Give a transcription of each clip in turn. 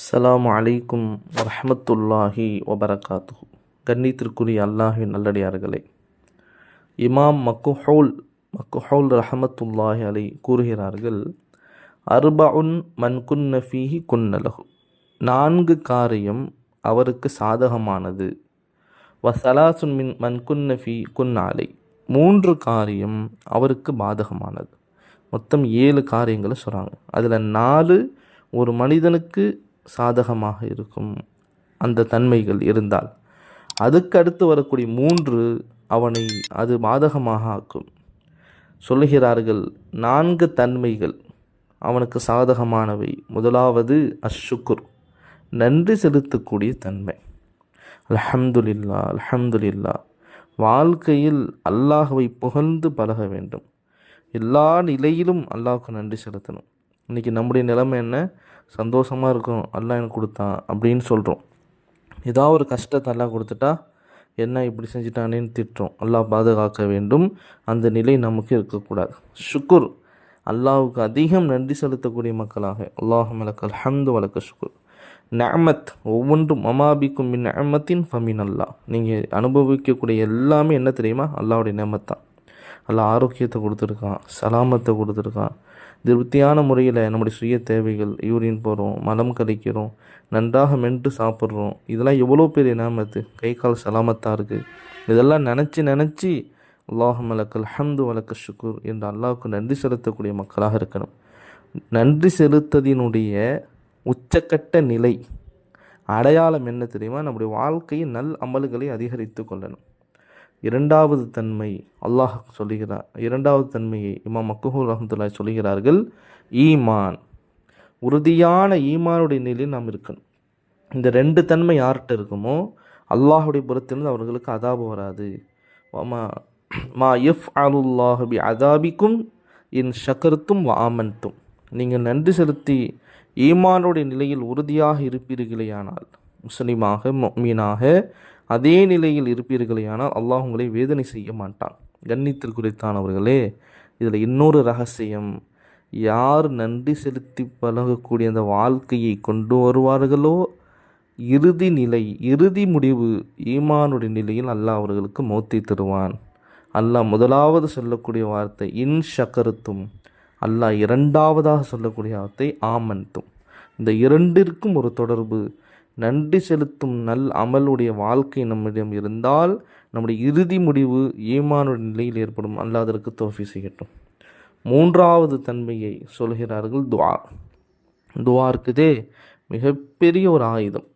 அஸ்லாம் அலைக்கும் வரமத்துல்லாஹி வபரகாத்து கண்ணியத்திற்குரிய அல்லாஹின் நல்லடியார்களே இமாம் மக்குஹவுல் மக்குஹவுல் ரஹமத்துல்லாஹி அலை கூறுகிறார்கள் அர்பவுன் மன்குன் நஃபீஹி குன்னலகு நான்கு காரியம் அவருக்கு சாதகமானது. வசலாசுன் மின் மன்குன் நஃபி குன்னாலை மூன்று காரியம் அவருக்கு பாதகமானது. மொத்தம் ஏழு காரியங்களை சொல்கிறாங்க அதில் நாலு ஒரு மனிதனுக்கு சாதகமாக இருக்கும் அந்த தன்மைகள் இருந்தால் அதுக்கு அடுத்து வரக்கூடிய மூன்று அவனை அது பாதகமாக ஆக்கும். சொல்லுகிறார்கள் நான்கு தன்மைகள் அவனுக்கு சாதகமானவை. முதலாவது அஷ்ஷுக்குர் நன்றி செலுத்தக்கூடிய தன்மை. அல்ஹம்துலில்லா அல்ஹம்துலில்லா வாழ்க்கையில் அல்லாஹுவை புகழ்ந்து பழக வேண்டும். எல்லா நிலையிலும் அல்லாஹுக்கு நன்றி செலுத்தணும். இன்றைக்கி நம்முடைய நிலைமை என்ன? சந்தோஷமாக இருக்கும் அல்லாஹ் எனக்கு கொடுத்தான் அப்படின்னு சொல்கிறோம் ஏதாவது ஒரு கஷ்டத்தை எல்லாம் கொடுத்துட்டா என்ன இப்படி செஞ்சிட்டானேன்னு திட்டுறோம். அல்லாஹ் பாதுகாக்க வேண்டும். அந்த நிலை நமக்கு இருக்கக்கூடாது. ஷுக்குர். அல்லாவுக்கு அதிகம் நன்றி செலுத்தக்கூடிய மக்களாக. அல்லாஹ் மலக் அல்ஹம்து வலக்க ஷுக்குர். நஅமத். ஒவ்வொன்றும் மமாபிக்கும் மின் நஅமத்தின் ஃபமின் அல்லாஹ் நீங்கள் அனுபவிக்கக்கூடிய எல்லாமே என்ன தெரியுமா? அல்லாவுடைய நேமத் தான். ஆரோக்கியத்தை கொடுத்துருக்கான் சலாமத்தை கொடுத்துருக்கான் திருப்தியான முறையில் நம்முடைய சுய தேவைகள் யூரின் போகிறோம் மலம் கழிக்கிறோம் நன்றாக மென்று சாப்பிட்றோம். இதெல்லாம் எவ்வளோ பெரிய நேமத்து கை கால் சலாமத்தாக இருக்குது இதெல்லாம் நினச்சி நினச்சி அல்லாஹ் மலக்கல் ஹம்து வலக்க ஷுக்குர் என்று அல்லாஹ்வுக்கு நன்றி செலுத்தக்கூடிய மக்களாக இருக்கணும். நன்றி செலுத்ததினுடைய உச்சக்கட்ட நிலை அடையாளம் என்ன தெரியுமா? நம்முடைய வாழ்க்கையின் நல் அமல்களை அதிகரித்து கொள்ளணும். இரண்டாவது தன்மை அல்லாஹ் சொல்லுகிறார். இரண்டாவது தன்மையை இமாம் மக்குஹூர் ரஹமத்துல்லாய் சொல்லுகிறார்கள் ஈமான். உறுதியான ஈமானுடைய நிலையில் நாம் இருக்கணும். இந்த ரெண்டு தன்மை யார்கிட்ட இருக்குமோ அல்லாஹுடைய புறத்திலிருந்து அவர்களுக்கு அதாபு வராது. மா மா எஃப் அலுல்லாஹபி அதாபிக்கும் இன் ஷக்கருத்தும் வாமன்த்தும் நீங்கள் நன்றி செலுத்தி ஈமானுடைய நிலையில் உறுதியாக இருப்பீர்களேயானால் முஸ்லீமாக மீனாக அதே நிலையில் இருப்பீர்களே ஆனால் அல்லாஹ் உங்களை வேதனை செய்ய மாட்டான். கண்ணியத்திற்குறித்தானவர்களே இதில் இன்னொரு ரகசியம் யார் நன்றி செலுத்தி பழகக்கூடிய அந்த வாழ்க்கையை கொண்டு வருவார்களோ இறுதி நிலை இறுதி முடிவு ஈமானுடைய நிலையில் அல்லாஹ் அவர்களுக்கு மோத்தி தருவான். அல்லாஹ் முதலாவது சொல்லக்கூடிய வார்த்தை இன் ஷக்கருத்தும் அல்லாஹ் இரண்டாவதாக சொல்லக்கூடிய வார்த்தை ஆமன்தும் இந்த இரண்டிற்கும் ஒரு தொடர்பு நன்றி செலுத்தும் நல் அமலுடைய வாழ்க்கை நம்மிடம் இருந்தால் நம்முடைய இறுதி முடிவு ஈமானுடைய நிலையில் ஏற்படும். அல்லாதற்கு தோஃபி செய்யட்டும். மூன்றாவது தன்மையை சொல்கிறார்கள் துவா. துவா இருக்குதே மிகப்பெரிய ஒரு ஆயுதம்.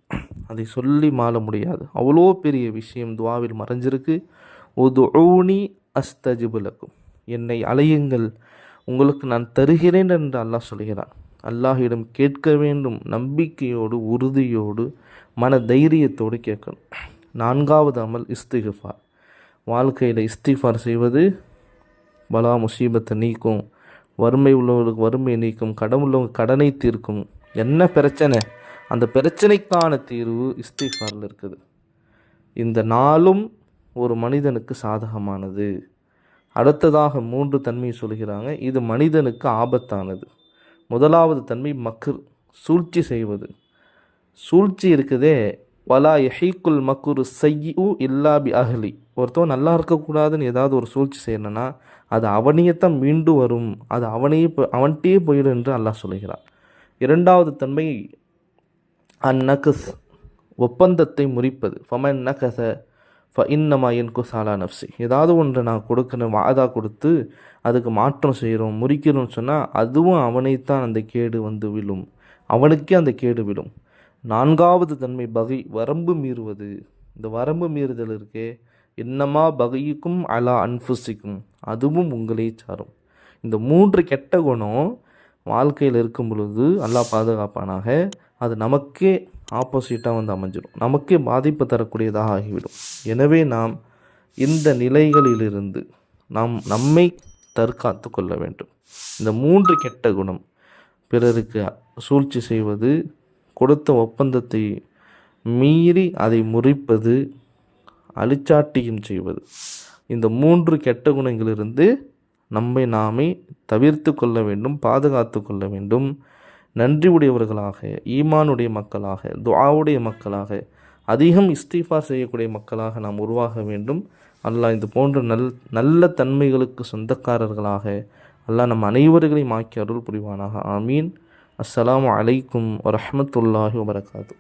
அதை சொல்லி மாற முடியாது. அவ்வளோ பெரிய விஷயம் துவாவில் மறைஞ்சிருக்கு. உதுணி அஸ்தஜிபுலக்கும் என்னை அலையுங்கள். உங்களுக்கு நான் தருகிறேன் என்று அல்லாஹ் சொல்கிறான். அல்லாஹிடம் கேட்க வேண்டும் நம்பிக்கையோடு உறுதியோடு மன தைரியத்தோடு கேட்கணும். நான்காவது அமல் இஸ்திகஃபார் வாழ்க்கையில் இஸ்திஃபார் செய்வது பலா முசீபத்தை நீக்கும் வறுமை உள்ளவர்களுக்கு வறுமையை நீக்கும் கடன் உள்ளவங்க கடனை தீர்க்கும். என்ன பிரச்சனை? அந்த பிரச்சனைக்கான தீர்வு இஸ்திஃபாரில் இருக்குது. இந்த நாளும் ஒரு மனிதனுக்கு சாதகமானது. அடுத்ததாக மூன்று தன்மையை சொல்கிறாங்க. இது மனிதனுக்கு ஆபத்தானது. முதலாவது தன்மை மக்குர் சூழ்ச்சி செய்வது. சூழ்ச்சி இருக்குதே வலா எஹைக்குல் மக்குரு செய்யு இல்லா பி அஹ்லி. ஒருத்தவன் நல்லா இருக்கக்கூடாதுன்னு ஏதாவது ஒரு சூழ்ச்சி செய்யணும்னா அது அவனையத்தான் மீண்டு வரும். அது அவனையே அவன்கிட்டயே போயிடும் என்று அல்லாஹ் சொல்கிறான் இரண்டாவது தன்மை அந்நகஸ் ஒப்பந்தத்தை முறிப்பது. ஃபமன் நகச ஃப இன்னமா என் குசாலா நப்சி ஏதாவது ஒன்று நான் கொடுக்கணும் வாதா கொடுத்து அதுக்கு மாற்றம் செய்கிறோம் முறிக்கிறோம்னு சொன்னால் அதுவும் அவனைத்தான் அந்த கேடு வந்து விழும். அவனுக்கே அந்த கேடு விழும். நான்காவது தன்மை பகை வரம்பு மீறுவது. இந்த வரம்பு மீறுதல் இருக்கே என்னமா பகைக்கும் அலா அன்புசிக்கும் அதுவும் உங்களே சாரும். இந்த மூன்று கெட்ட குணம் வாழ்க்கையில் இருக்கும் பொழுது அல்லா பாதுகாப்பானாக. அது நமக்கே ஆப்போசிட்டாக வந்து அமைஞ்சிடும் நமக்கே பாதிப்பு தரக்கூடியதாக ஆகிவிடும். எனவே நாம் இந்த நிலைகளிலிருந்து நாம் நம்மை தற்காத்து கொள்ள வேண்டும். இந்த மூன்று கெட்ட குணம் பிறருக்கு சூழ்ச்சி செய்வது கொடுத்த ஒப்பந்தத்தை மீறி அதை முறிப்பது அழிச்சாட்டியும் செய்வது. இந்த மூன்று கெட்ட குணங்களிலிருந்து நம்மை நாமே தவிர்த்து கொள்ள வேண்டும் பாதுகாத்து கொள்ள வேண்டும். நன்றி உடையவர்களாக ஈமானுடைய மக்களாக துஆவுடைய மக்களாக அதிகம் இஸ்திஃபார் செய்யக்கூடிய மக்களாக நாம் உருவாக வேண்டும். அல்லாஹ் இது போன்ற நல் நல்ல தன்மைகளுக்கு சொந்தக்காரர்களாக அல்லாஹ் நம் அனைவர்களையும் ஆக்கி அருள் புரிவானாக. ஆமீன். அஸ்ஸலாமு அலைக்கும் வரஹ்மத்துல்லாஹி வபரகாத்து.